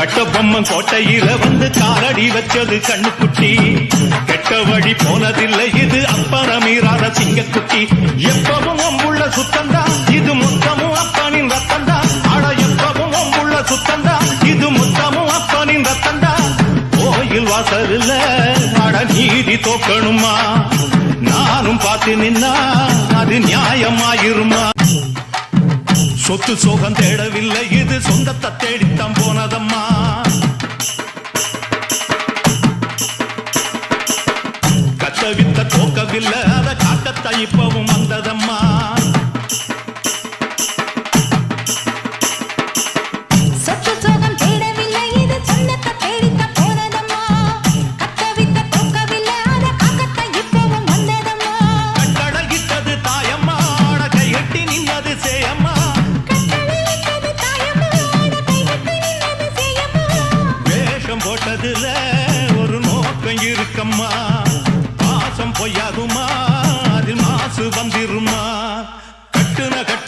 கட்டபொம்மன் கோட்டையில வந்து காலடி வச்சது கண்ணுக்குட்டி. கெட்ட வழி போனதில்லை இது அப்பறமீறாத சிங்கக்குட்டி. எப்பவும் அம்புள்ள சுத்தந்தா இது முத்தமும் அப்பனின் ரத்தந்தா. ஆட எப்பவும் அம்புள்ள சுத்தந்தா இது முத்தமும் அப்பனின் ரத்தந்தா. கோயில் வாசல்ல அட நீதி தோக்கணுமா? நானும் பார்த்து நின்னா சொத்து சோகம் தேடவில்லை. இது சொந்தத்தை தேடித்தான் போனதம்மா. கத்த வித்த தோக்கவில்லை அதை காக்கத்தான் இப்பவும் மனதுல ஒரு நோக்கம் இருக்கம்மா. பாசம் பொய்யாகுமா? அதில் மாசு வந்திருமா? கட்டுன கட்டு